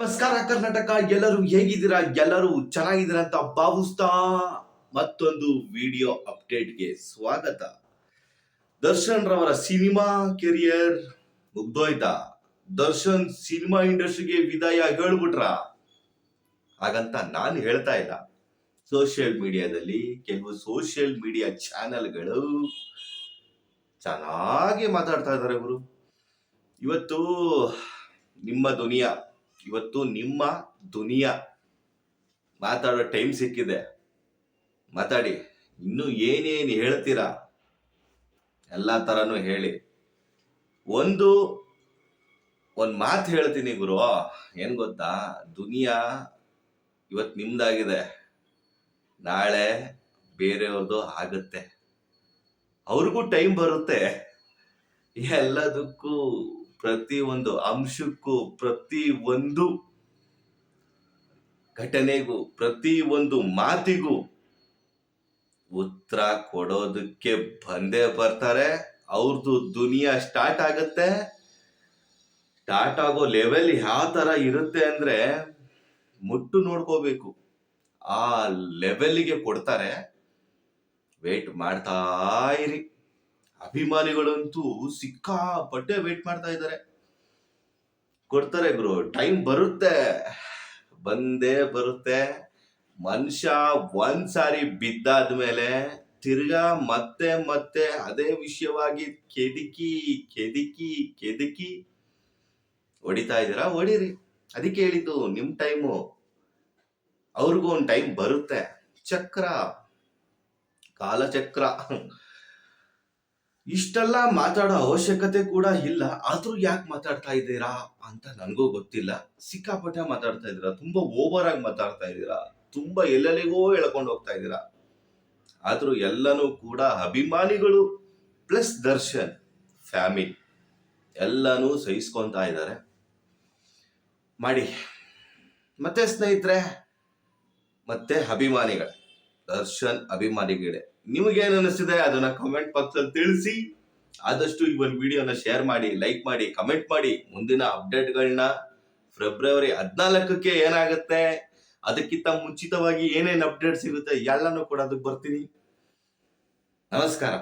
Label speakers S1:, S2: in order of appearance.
S1: ನಮಸ್ಕಾರ ಕರ್ನಾಟಕ, ಎಲ್ಲರೂ ಹೇಗಿದ್ದೀರಾ? ಎಲ್ಲರೂ ಚೆನ್ನಾಗಿದ್ದೀರಾ ಅಂತ ಭಾವಿಸ್ತಾ ಮತ್ತೊಂದು ವಿಡಿಯೋ ಅಪ್ಡೇಟ್ಗೆ ಸ್ವಾಗತ. ದರ್ಶನ್ ರವರ ಸಿನಿಮಾ ಕೆರಿಯರ್ ಮುಗ್ದೋಯ್ತಾ? ದರ್ಶನ್ ಸಿನಿಮಾ ಇಂಡಸ್ಟ್ರಿಗೆ ವಿದಾಯ ಹೇಳ್ಬಿಟ್ರ? ಹಾಗಂತ ನಾನು ಹೇಳ್ತಾ ಇಲ್ಲ. ಸೋಷಿಯಲ್ ಮೀಡಿಯಾದಲ್ಲಿ ಕೆಲವು ಸೋಷಿಯಲ್ ಮೀಡಿಯಾ ಚಾನೆಲ್ಗಳು ಚೆನ್ನಾಗಿ ಮಾತಾಡ್ತಾ ಇದ್ದಾರೆ ಗುರು. ಇವತ್ತು ನಿಮ್ಮ ದುನಿಯಾ ಇವತ್ತು ನಿಮ್ಮ ದುನಿಯಾ ಮಾತಾಡೋ ಟೈಮ್ ಸಿಕ್ಕಿದೆ. ಮಾತಾಡಿ. ಇನ್ನು ಏನೇನು ಹೇಳ್ತೀರಾ? ಎಲ್ಲ ಥರನೂ ಹೇಳಿ. ಒಂದು ಒಂದು ಮಾತು ಹೇಳ್ತೀನಿ ಗುರು. ಏನು ಗೊತ್ತಾ? ದುನಿಯಾ ಇವತ್ತು ನಿಮ್ದಾಗಿದೆ. ನಾಳೆ ಬೇರೆಯವ್ರದ್ದು ಆಗುತ್ತೆ. ಅವ್ರಿಗೂ ಟೈಮ್ ಬರುತ್ತೆ. ಎಲ್ಲದಕ್ಕೂ ಪ್ರತಿ ಒಂದು ಅಂಶಕ್ಕೂ, ಪ್ರತಿ ಒಂದು ಘಟನೆಗೂ, ಪ್ರತಿ ಒಂದು ಮಾತಿಗೂ ಉತ್ತರ ಕೊಡೋದಕ್ಕೆ ಬಂದೇ ಬರ್ತಾರೆ. ಅವ್ರದ್ದು ದುನಿಯಾ ಸ್ಟಾರ್ಟ್ ಆಗುತ್ತೆ. ಸ್ಟಾರ್ಟ್ ಆಗೋ ಲೆವೆಲ್ ಯಾವ ಥರ ಇರುತ್ತೆ ಅಂದ್ರೆ ಮುಟ್ಟು ನೋಡ್ಕೋಬೇಕು. ಆ ಲೆವೆಲ್ಗೆ ಕೊಡ್ತಾರೆ. ವೇಟ್ ಮಾಡ್ತಾ ಇರಿ. ಅಭಿಮಾನಿಗಳಂತೂ ಸಿಕ್ಕಾಪಟ್ಟೆ ವೇಟ್ ಮಾಡ್ತಾ ಇದ್ದಾರೆ. ಕೊಡ್ತಾರೆ ಗುರು ಟೈಮ್ ಬರುತ್ತೆ. ಬಂದೇ ಬರುತ್ತೆ. ಮನುಷ್ಯ ಒಂದ್ ಸಾರಿ ಬಿದ್ದಾದ್ಮೇಲೆ ತಿರ್ಗಾ ಮತ್ತೆ ಮತ್ತೆ ಅದೇ ವಿಷಯವಾಗಿ ಕೆದಕಿ ಕೆದಕಿ ಕೆದಕಿ ಹೊಡಿತಾ ಇದ್ದೀರಾ? ಹೊಡೀರಿ. ಅದಕ್ಕೆ ಹೇಳಿದ್ದು ನಿಮ್ ಟೈಮು ಅವ್ರಿಗೂ ಒಂದು ಟೈಮ್ ಬರುತ್ತೆ. ಚಕ್ರ, ಕಾಲಚಕ್ರ. ಇಷ್ಟೆಲ್ಲ ಮಾತಾಡೋ ಅವಶ್ಯಕತೆ ಕೂಡ ಇಲ್ಲ. ಆದ್ರೂ ಯಾಕೆ ಮಾತಾಡ್ತಾ ಇದ್ದೀರಾ ಅಂತ ನನಗೂ ಗೊತ್ತಿಲ್ಲ. ಸಿಕ್ಕಾಪಟ್ಟೆ ಮಾತಾಡ್ತಾ ಇದ್ದೀರಾ. ತುಂಬಾ ಓವರ್ ಆಗಿ ಮಾತಾಡ್ತಾ ಇದ್ದೀರಾ. ತುಂಬಾ ಎಲ್ಲೆಲ್ಲಿಗೋ ಎಳ್ಕೊಂಡು ಹೋಗ್ತಾ ಇದ್ದೀರಾ. ಆದ್ರೂ ಎಲ್ಲನೂ ಕೂಡ ಅಭಿಮಾನಿಗಳು ಪ್ಲಸ್ ದರ್ಶನ್, ಫ್ಯಾಮಿಲಿ ಎಲ್ಲನೂ ಸಹಿಸ್ಕೊಂತಾ ಇದ್ದಾರೆ. ಮಾಡಿ. ಮತ್ತೆ ಸ್ನೇಹಿತರೆ, ಮತ್ತೆ ಅಭಿಮಾನಿಗಳೇ. ದರ್ಶನ್ ಅಭಿಮಾನಿಗಳೇ. ನಿಮಗೇನು ಅನಿಸ್ತಿದೆ, ಅದನ್ನ ಕಮೆಂಟ್ ಬಾಕ್ಸಲ್ಲಿ ತಿಳಿಸಿ. ಆದಷ್ಟು ಈ ಒಂದು ವಿಡಿಯೋನ ಶೇರ್ ಮಾಡಿ ಲೈಕ್ ಮಾಡಿ ಕಮೆಂಟ್ ಮಾಡಿ. ಮುಂದಿನ ಅಪ್ಡೇಟ್ಗಳನ್ನ ಫೆಬ್ರವರಿ ಹದಿನಾಲ್ಕಕ್ಕೆ ಏನಾಗುತ್ತೆ, ಅದಕ್ಕಿಂತ ಮುಂಚಿತವಾಗಿ ಏನೇನು ಅಪ್ಡೇಟ್ ಸಿಗುತ್ತೆ, ಎಲ್ಲನೂ ಕೂಡ ಅದಕ್ಕೆ ಬರ್ತೀನಿ. ನಮಸ್ಕಾರ.